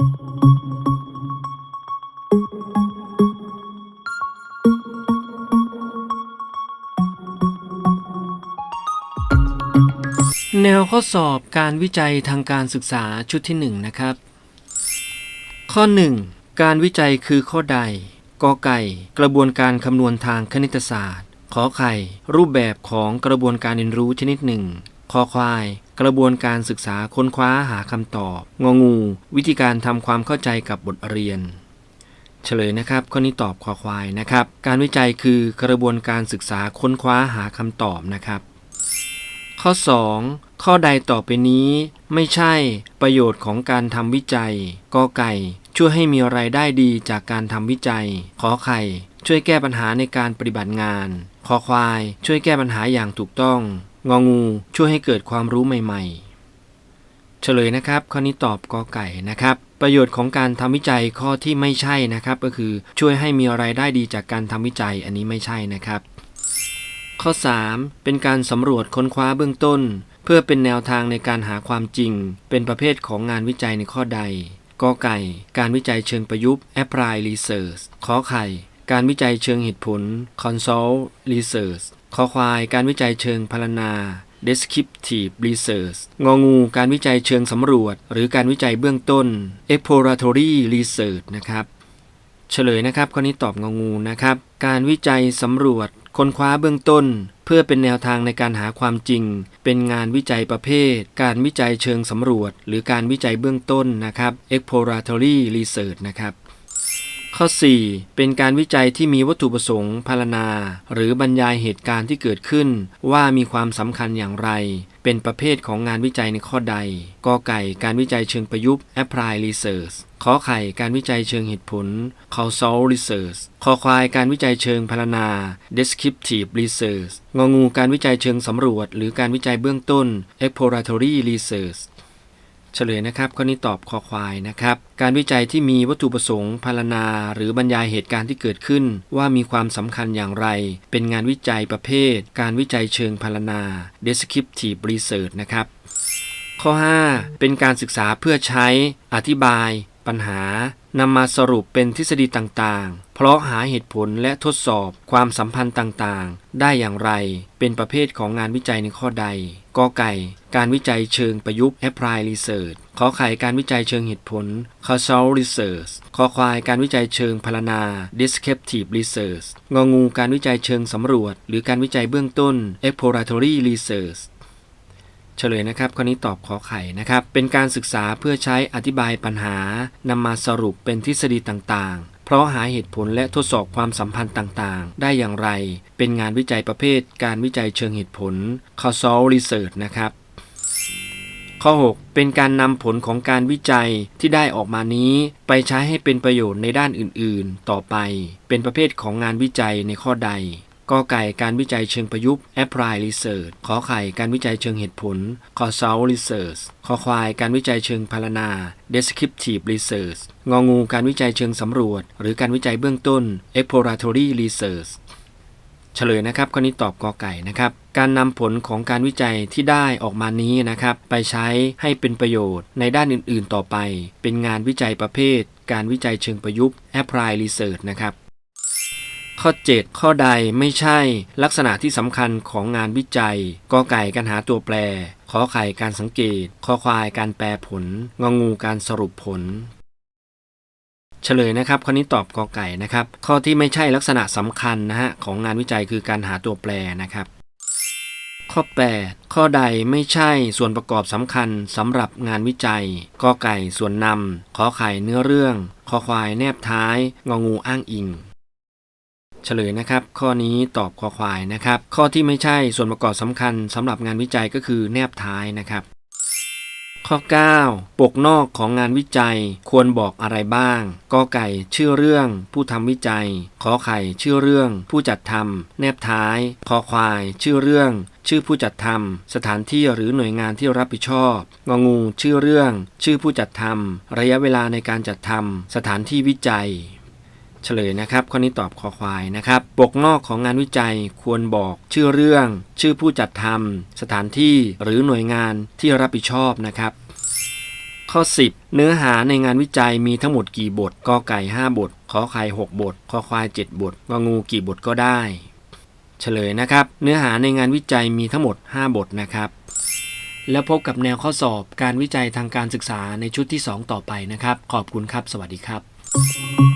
แนวข้อสอบการวิจัยทางการศึกษาชุดที่ 1 นะครับ ข้อ 1 การวิจัยคือข้อใดกอไก่ กระบวนการคำนวณทางคณิตศาสตร์ขอไข่ รูปแบบของกระบวนการเรียนรู้ชนิดหนึ่ง คอควาย กระบวนการศึกษาค้นคว้าหาคำตอบ งองู วิธีการทำความเข้าใจกับบทเรียน เฉลยนะครับ ข้อนี้ตอบคอควายนะครับ การวิจัยคือกระบวนการศึกษาค้นคว้าหาคำตอบนะครับ ข้อ 2 ข้อใดต่อไปนี้ ไม่ใช่ประโยชน์ของการทำวิจัยกอไก่ ช่วยให้มีรายได้ดีจากการทำวิจัย ขอไข่ ช่วยแก้ปัญหาในการปฏิบัติงานขอควาย ช่วยแก้ปัญหาอย่างถูกต้อง งองูช่วยให้เกิดความรู้ใหม่ ๆ เฉลยนะครับข้อนี้ตอบกอไก่นะครับ ประโยชน์ของการทำวิจัยข้อที่ไม่ใช่นะครับ ก็คือช่วยให้มีรายได้ดีจากการทำวิจัยอันนี้ไม่ใช่นะครับ ข้อ 3 เป็นการสำรวจค้นคว้าเบื้องต้น เพื่อเป็นแนวทางในการหาความจริง เป็นประเภทของงานวิจัยในข้อใดกอไก่ การวิจัยเชิงประยุกต์ apply research ขอไข่ การวิจัยเชิงเหตุผล consult research ขอควายการวิจัยเชิงพรรณนา descriptive research งองู การวิจัยเชิงสำรวจ หรือการวิจัยเบื้องต้น exploratory research นะครับ เฉลยนะครับข้อนี้ตอบงองูนะครับ การวิจัยสำรวจ ค้นคว้าเบื้องต้น เพื่อเป็นแนวทางในการหาความจริง เป็นงานวิจัยประเภท การวิจัยเชิงสำรวจ หรือการวิจัยเบื้องต้นนะครับ exploratory research นะครับ ข้อ 4 เป็นการวิจัยที่มีวัตถุประสงค์พรรณนาหรือบรรยายเหตุการณ์ที่เกิดขึ้น ว่ามีความสำคัญอย่างไร เป็นประเภทของงานวิจัยในข้อใดกอไก่การวิจัยเชิงประยุกต์ apply research ขอไข่การวิจัยเชิงเหตุผล causal research คอควายการวิจัยเชิงพรรณนา descriptive research งองูการวิจัยเชิงสำรวจ หรือการวิจัยเบื้องต้น exploratory research เฉลยนะครับข้อนี้ตอบคอควายนะครับ การวิจัยที่มีวัตถุประสงค์พรรณนาหรือบรรยายเหตุการณ์ที่เกิดขึ้น ว่ามีความสำคัญอย่างไร เป็นงานวิจัยประเภท การวิจัยเชิงพรรณนา descriptive research นะครับ ข้อ 5 เป็นการศึกษาเพื่อใช้อธิบาย ปัญหานำมาสรุปเป็นทฤษฎีต่างๆ เพราะหาเหตุผลและทดสอบความสัมพันธ์ต่างๆ ได้อย่างไร เป็นประเภทของงานวิจัยในข้อใด กอไก่ การวิจัยเชิงประยุกต์ apply research ขอไข่การวิจัยเชิงเหตุผล causal research ขอควายการวิจัยเชิงพรรณนา descriptive research งองูการวิจัยเชิงสำรวจ หรือการวิจัยเบื้องต้น exploratory research เฉลยนะครับข้อนี้ตอบขอไข่นะครับ เป็นการศึกษาเพื่อใช้อธิบายปัญหานำมาสรุปเป็นทฤษฎีต่างๆ เพราะหาเหตุผลและทดสอบความสัมพันธ์ต่างๆ ได้อย่างไร เป็นงานวิจัยประเภท การวิจัยเชิงเหตุผล causal research นะครับข้อ 6 เป็นการนำผลของการวิจัยที่ได้ออกมานี้ ไปใช้ให้เป็นประโยชน์ในด้านอื่น ๆ ต่อไป เป็นประเภทของงานวิจัยในข้อใด กอไก่การวิจัยเชิงประยุกต์ apply research ขอไข่การวิจัยเชิงเหตุผล causal research ขอควายการวิจัยเชิงพรรณนา descriptive research งองูการวิจัยเชิงสำรวจ หรือการวิจัยเบื้องต้น exploratory research เฉลยนะครับข้อนี้ตอบกอไก่นะครับการนำผลของการวิจัยที่ได้ออกมานี้นะครับ ไปใช้ให้เป็นประโยชน์ในด้านอื่น ๆ ต่อไป เป็นงานวิจัยประเภท การวิจัยเชิงประยุกต์ apply research นะครับ ข้อ 7 ข้อใดไม่ใช่ลักษณะที่สำคัญของงานวิจัยกอไก่การหาตัวแปรขอไข่การสังเกตขอควายการแปลผล งองูการสรุปผล เฉลยนะครับ ข้อนี้ตอบกอไก่นะครับ ข้อที่ไม่ใช่ลักษณะสำคัญนะฮะของงานวิจัยคือการหาตัวแปรนะครับข้อ 8 ข้อใดไม่ใช่ส่วนประกอบสำคัญสำหรับงานวิจัยกอไก่ส่วนนำขอไข่เนื้อเรื่องขอควายแนบท้าย งองูอ้างอิง เฉลยนะครับ ข้อนี้ตอบคอควายนะครับ ข้อที่ไม่ใช่ส่วนประกอบสำคัญสำหรับงานวิจัยก็คือแนบท้ายนะครับ ข้อ 9 ปกนอกของงานวิจัยควรบอกอะไรบ้างกอไก่ชื่อเรื่อง ผู้ทำวิจัย ขอไข่ชื่อเรื่อง ผู้จัดทำแนบท้ายคอควาย ชื่อเรื่อง ชื่อผู้จัดทำสถานที่หรือหน่วยงานที่รับผิดชอบงองู ชื่อเรื่อง ชื่อผู้จัดทำระยะเวลาในการจัดทำสถานที่วิจัย เฉลยนะครับข้อนี้ตอบคอควายนะครับปกนอกของงานวิจัยควรบอกชื่อเรื่อง ชื่อผู้จัดทำสถานที่หรือหน่วยงานที่รับผิดชอบนะครับข้อ 10 เนื้อหาในงานวิจัยมีทั้งหมดกี่บทกอไก่ 5 บทขอไข่6บทคอควาย 7 บทงองูกี่บทก็ได้ เฉลยนะครับ เนื้อหาในงานวิจัยมีทั้งหมด 5 บทนะครับ แล้วพบกับแนวข้อสอบการวิจัยทางการศึกษาในชุดที่ 2 ต่อไปนะครับ ขอบคุณครับ สวัสดีครับ